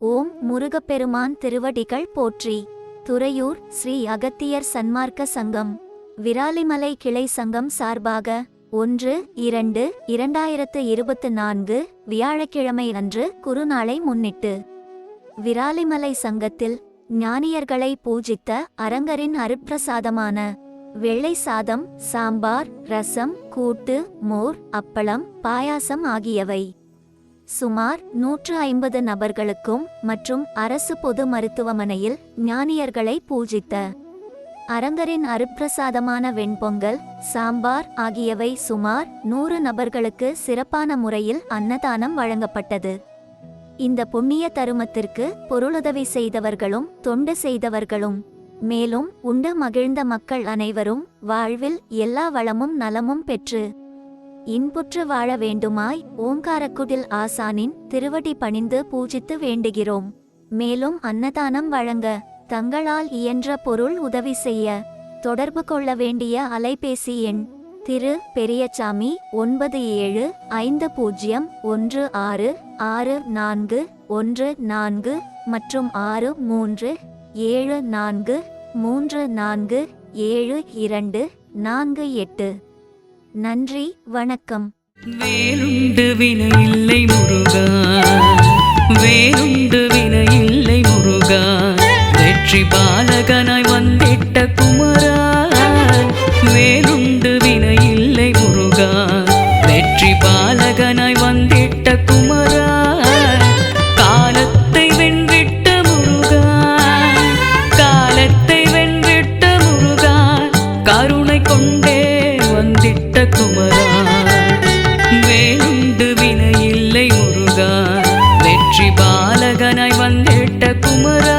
ஓம் முருகப்பெருமான் திருவடிகள் போற்றி. துறையூர் ஸ்ரீ அகத்தியர் சன்மார்க்க சங்கம். விராலிமலை கிளை சங்கம் சார்பாக ஒன்று இரண்டு இரண்டாயிரத்து இருபத்து நான்கு வியாழக்கிழமை அன்று குருநாளை முன்னிட்டு. விராலிமலை சங்கத்தில் ஞானியர்களை பூஜித்த அரங்கரின் அருட்பிரசாதமான வெள்ளை சாதம் சாம்பார் ரசம் கூட்டு மோர் அப்பளம் பாயாசம் ஆகியவை. சுமார் நூற்று ஐம்பது நபர்களுக்கும் மற்றும் அரசு பொது மருத்துவமனையில் ஞானியர்களை பூஜித்த அரங்கரின் அருப்பிரசாதமான வெண்பொங்கல் சாம்பார் ஆகியவை சுமார் நூறு நபர்களுக்கு சிறப்பான முறையில் அன்னதானம் வழங்கப்பட்டது. இந்த புண்ணிய தருமத்திற்கு பொருளுதவி செய்தவர்களும் தொண்டு செய்தவர்களும் மேலும் உண்டு மகிழ்ந்த மக்கள் அனைவரும் வாழ்வில் எல்லா வளமும் நலமும் பெற்று இன்புற்று வாழ வேண்டுமாய் ஓங்காரக்குடில் ஆசானின் திருவடி பணிந்து பூஜித்து வேண்டுகிறோம். மேலும் அன்னதானம் வழங்க தங்களால் இயன்ற பொருள் உதவி செய்ய தொடர்பு கொள்ள வேண்டிய அலைபேசி எண் திரு பெரியசாமி ஒன்பது ஏழு ஐந்து பூஜ்ஜியம் ஒன்று ஆறு ஆறு நான்கு ஒன்று நான்கு மற்றும் ஆறு மூன்று ஏழு நான்கு மூன்று நான்கு ஏழு இரண்டு நான்கு எட்டு. நன்றி வணக்கம். வேலுண்டு வினையில்லை முருகா. வேலுண்டு வினையில்லை முருகா. வெற்றி பாலகனாய் வந்திட்ட குமரா. வேறு வந்திட்ட குமரா. வேலுண்டு வினையில்லை முருகா. வெற்றி பாலகனாய் வந்திட்ட குமரா.